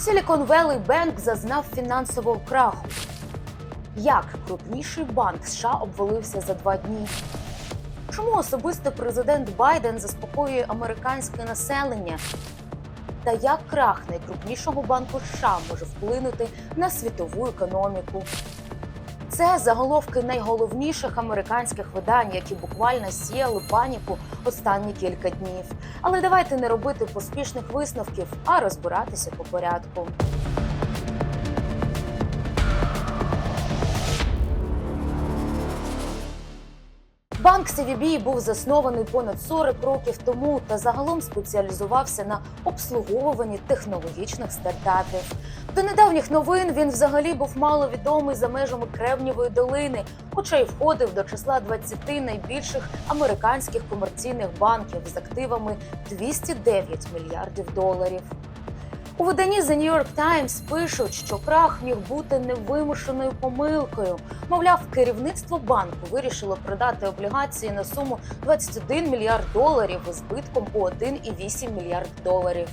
Silicon Valley Bank зазнав фінансового краху. Як крупніший банк США обвалився за два дні? Чому особисто президент Байден заспокоює американське населення? Та як крах найкрупнішого банку США може вплинути на світову економіку? Це заголовки найголовніших американських видань, які буквально сіяли паніку останні кілька днів. Але давайте не робити поспішних висновків, а розбиратися по порядку. Банк CVB був заснований понад 40 років тому та загалом спеціалізувався на обслуговуванні технологічних стартапів. До недавніх новин він взагалі був маловідомий за межами Кремнівої долини, хоча й входив до числа 20 найбільших американських комерційних банків з активами 209 мільярдів доларів. У виданні The New York Times пишуть, що крах міг бути невимушеною помилкою. Мовляв, керівництво банку вирішило продати облігації на суму 21 мільярд доларів із збитком у 1,8 мільярд доларів.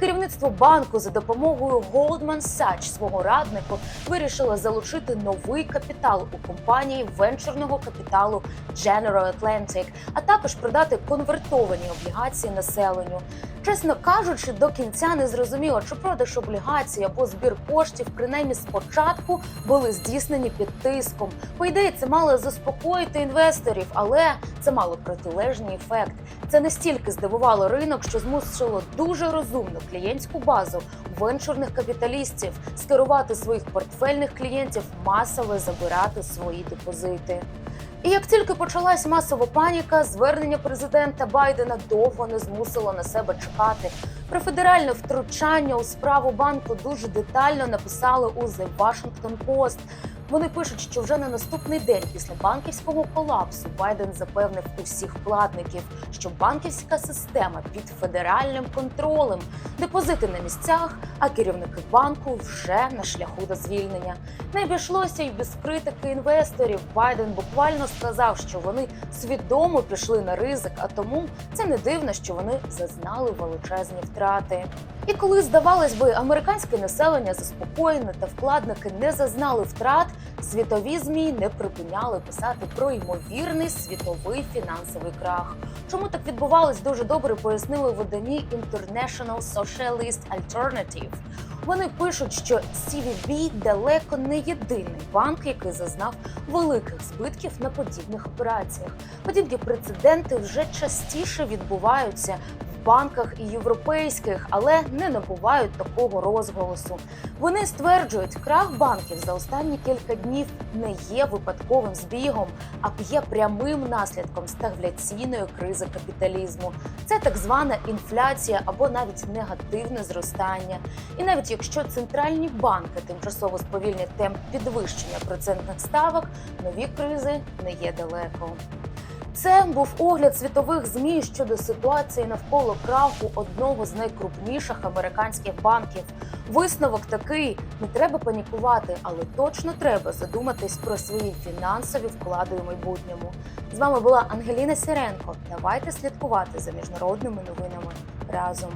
Керівництво банку за допомогою Goldman Sachs, свого раднику, вирішило залучити новий капітал у компанії венчурного капіталу General Atlantic, а також продати конвертовані облігації населенню. Чесно кажучи, до кінця не зрозуміло, чи продаж облігацій або збір коштів, принаймні спочатку, були здійснені під тиском. По ідеї, це мало заспокоїти інвесторів, але це мало протилежний ефект. Це настільки здивувало ринок, що змусило дуже розумну клієнтську базу венчурних капіталістів скерувати своїх портфельних клієнтів масово забирати свої депозити. І як тільки почалась масова паніка, звернення президента Байдена довго не змусило на себе чекати. Про федеральне втручання у справу банку дуже детально написали у The Washington Post. Вони пишуть, що вже на наступний день після банківського колапсу Байден запевнив усіх вкладників, що банківська система під федеральним контролем, депозити на місцях, а керівники банку вже на шляху до звільнення. Не обійшлося й без критики інвесторів. Байден буквально сказав, що вони свідомо пішли на ризик, а тому це не дивно, що вони зазнали величезні втрати. І коли здавалось би, американське населення заспокоєне та вкладники не зазнали втрат, світові змі не припиняли писати про ймовірний світовий фінансовий крах. Чому так відбувалось, дуже добре пояснили в виданні International Socialist Alternative. Вони пишуть, що CVB далеко не єдиний банк, який зазнав великих збитків на подібних операціях. Подібні прецеденти вже частіше відбуваються банках і європейських, але не набувають такого розголосу. Вони стверджують, крах банків за останні кілька днів не є випадковим збігом, а є прямим наслідком стагфляційної кризи капіталізму. Це так звана інфляція або навіть негативне зростання. І навіть якщо центральні банки тимчасово сповільнять темп підвищення процентних ставок, нові кризи не є далеко. Це був огляд світових змі щодо ситуації навколо краху одного з найкрупніших американських банків. Висновок такий: не треба панікувати, але точно треба задуматись про свої фінансові вклади у майбутньому. З вами була Ангеліна Сіренко. Давайте слідкувати за міжнародними новинами разом.